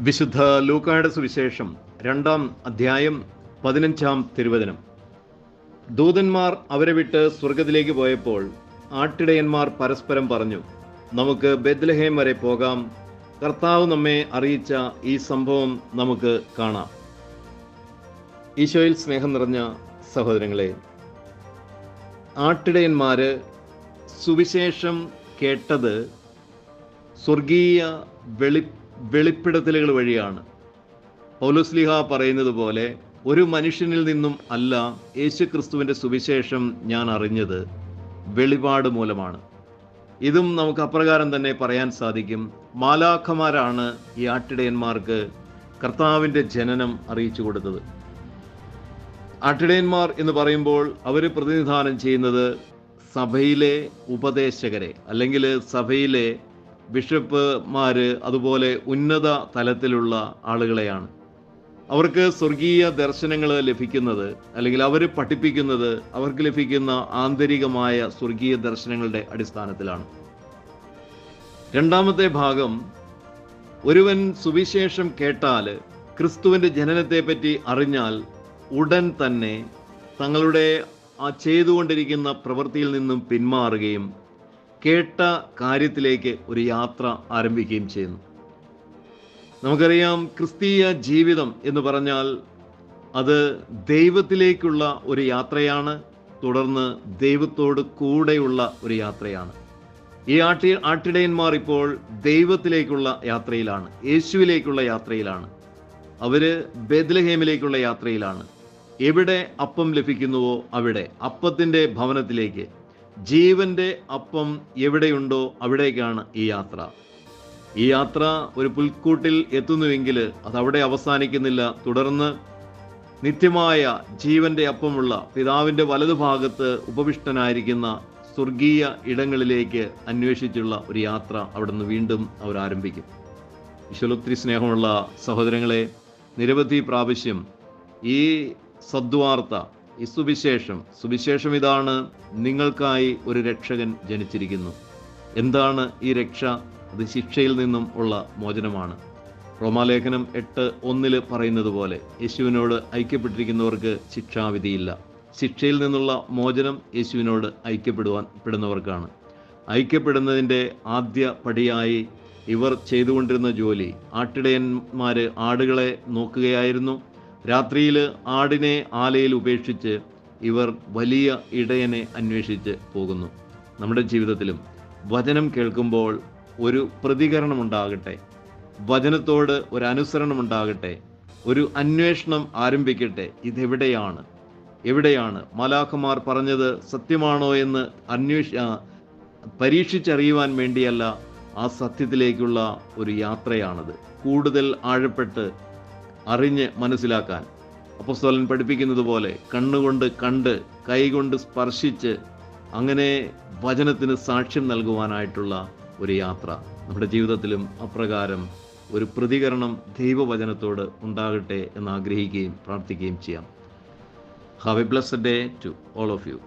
വിശുദ്ധ ലൂക്കായുടെ സുവിശേഷം രണ്ടാം അധ്യായം പതിനഞ്ചാം തിരുവചനം. ദൂതന്മാർ അവരെ വിട്ട് സ്വർഗത്തിലേക്ക് പോയപ്പോൾ ആട്ടിടയന്മാർ പരസ്പരം പറഞ്ഞു നമുക്ക് ബെദ്ലഹേം വരെ പോകാം. കർത്താവ് നമ്മെ അറിയിച്ച ഈ സംഭവം നമുക്ക് കാണാം. ഈശോയിൽ സ്നേഹം നിറഞ്ഞ സഹോദരങ്ങളെ ആട്ടിടയന്മാര് സുവിശേഷം കേട്ടത് സ്വർഗീയ വെളി വെളിപ്പെടുത്തലുകൾ വഴിയാണ്. പൗലുസ്ലിഹ പറയുന്നത് പോലെ ഒരു മനുഷ്യനിൽ നിന്നും അല്ല യേശു ക്രിസ്തുവിന്റെ സുവിശേഷം ഞാൻ അറിഞ്ഞത് വെളിപാട് മൂലമാണ്. ഇതും നമുക്ക് അപ്രകാരം തന്നെ പറയാൻ സാധിക്കും. മാലാഖമാരാണ് ഈ ആട്ടിടയന്മാർക്ക് കർത്താവിന്റെ ജനനം അറിയിച്ചു കൊടുത്തത്. ആട്ടിടയന്മാർ എന്ന് പറയുമ്പോൾ അവർ പ്രതിനിധാനം ചെയ്യുന്നത് സഭയിലെ ഉപദേശകരെ അല്ലെങ്കിൽ സഭയിലെ ബിഷപ്പുമാര് അതുപോലെ ഉന്നത തലത്തിലുള്ള ആളുകളെയാണ്. അവർക്ക് സ്വർഗീയ ദർശനങ്ങൾ ലഭിക്കുന്നത് അല്ലെങ്കിൽ അവർ പഠിപ്പിക്കുന്നത് അവർക്ക് ലഭിക്കുന്ന ആന്തരികമായ സ്വർഗീയ ദർശനങ്ങളുടെ അടിസ്ഥാനത്തിലാണ്. രണ്ടാമത്തെ ഭാഗം ഒരുവൻ സുവിശേഷം കേട്ടാൽ ക്രിസ്തുവിന്റെ ജനനത്തെപ്പറ്റി അറിഞ്ഞാൽ ഉടൻ തന്നെ തങ്ങളുടെ ആ ചെയ്തുകൊണ്ടിരിക്കുന്ന പ്രവൃത്തിയിൽ നിന്നും പിന്മാറുകയും കേട്ട കാര്യത്തിലേക്ക് ഒരു യാത്ര ആരംഭിക്കുകയും ചെയ്യുന്നു. നമുക്കറിയാം ക്രിസ്തീയ ജീവിതം എന്ന് പറഞ്ഞാൽ അത് ദൈവത്തിലേക്കുള്ള ഒരു യാത്രയാണ് തുടർന്ന് ദൈവത്തോട് കൂടെയുള്ള ഒരു യാത്രയാണ്. ഈ ആട്ടി ആട്ടിടയന്മാർ ഇപ്പോൾ ദൈവത്തിലേക്കുള്ള യാത്രയിലാണ് യേശുവിലേക്കുള്ള യാത്രയിലാണ്. അവർ ബെദ്ലഹേമിലേക്കുള്ള യാത്രയിലാണ്. എവിടെ അപ്പം ലഭിക്കുന്നുവോ അവിടെ അപ്പത്തിന്റെ ഭവനത്തിലേക്ക് ജീവന്റെ അപ്പം എവിടെയുണ്ടോ അവിടേക്കാണ് ഈ യാത്ര. ഈ യാത്ര ഒരു പുൽക്കൂട്ടിൽ എത്തുന്നുവെങ്കിൽ അതവിടെ അവസാനിക്കുന്നില്ല. തുടർന്ന് നിത്യമായ ജീവന്റെ അപ്പമുള്ള പിതാവിന്റെ വലതുഭാഗത്ത് ഉപവിഷ്ടനായിരിക്കുന്ന സ്വർഗീയ ഇടങ്ങളിലേക്ക് അന്വേഷിച്ചുള്ള ഒരു യാത്ര അവിടെ നിന്ന് വീണ്ടും അവർ ആരംഭിക്കും ഈശ്വരൊത്തിരി സ്നേഹമുള്ള സഹോദരങ്ങളെ നിരവധി പ്രാവശ്യം ഈ സദ്വാർത്ത ഈ സുവിശേഷം. സുവിശേഷം ഇതാണ് നിങ്ങൾക്കായി ഒരു രക്ഷകൻ ജനിച്ചിരിക്കുന്നു. എന്താണ് ഈ രക്ഷ? അത് ശിക്ഷയിൽ നിന്നും ഉള്ള മോചനമാണ്. റോമാലേഖനം എട്ട് ഒന്നിൽ പറയുന്നത് പോലെ യേശുവിനോട് ഐക്യപ്പെട്ടിരിക്കുന്നവർക്ക് ശിക്ഷാവിധിയില്ല. ശിക്ഷയിൽ നിന്നുള്ള മോചനം യേശുവിനോട് ഐക്യപ്പെടുവാൻ പെടുന്നവർക്കാണ്. ഐക്യപ്പെടുന്നതിന്റെ ആദ്യ പടിയായി ഇവർ ചെയ്തുകൊണ്ടിരുന്ന ജോലി ആട്ടിടയന്മാർ ആടുകളെ നോക്കുകയായിരുന്നു. രാത്രിയിൽ ആടിനെ ആലയിൽ ഉപേക്ഷിച്ച് ഇവർ വലിയ ഇടയനെ അന്വേഷിച്ച് പോകുന്നു. നമ്മുടെ ജീവിതത്തിലും വചനം കേൾക്കുമ്പോൾ ഒരു പ്രതികരണം ഉണ്ടാകട്ടെ വചനത്തോട് ഒരു അനുസരണം ഉണ്ടാകട്ടെ ഒരു അന്വേഷണം ആരംഭിക്കട്ടെ. ഇതെവിടെയാണ്? എവിടെയാണ്? മലാഖമാർ പറഞ്ഞത് സത്യമാണോ എന്ന് അന്വേഷ പരീക്ഷിച്ചറിയുവാൻ വേണ്ടിയല്ല ആ സത്യത്തിലേക്കുള്ള ഒരു യാത്രയാണത്. കൂടുതൽ ആഴപ്പെട്ട് അറിഞ്ഞ് മനസ്സിലാക്കാൻ. അപ്പസ്തോലൻ പഠിപ്പിക്കുന്നത് പോലെ കണ്ണുകൊണ്ട് കണ്ട് കൈകൊണ്ട് സ്പർശിച്ച് അങ്ങനെ വചനത്തിന് സാക്ഷ്യം നൽകുവാനായിട്ടുള്ള ഒരു യാത്ര. നമ്മുടെ ജീവിതത്തിലും അപ്രകാരം ഒരു പ്രതികരണം ദൈവവചനത്തോട് ഉണ്ടാകട്ടെ എന്ന് ആഗ്രഹിക്കുകയും പ്രാർത്ഥിക്കുകയും ചെയ്യാം. Have a blessed day to all of you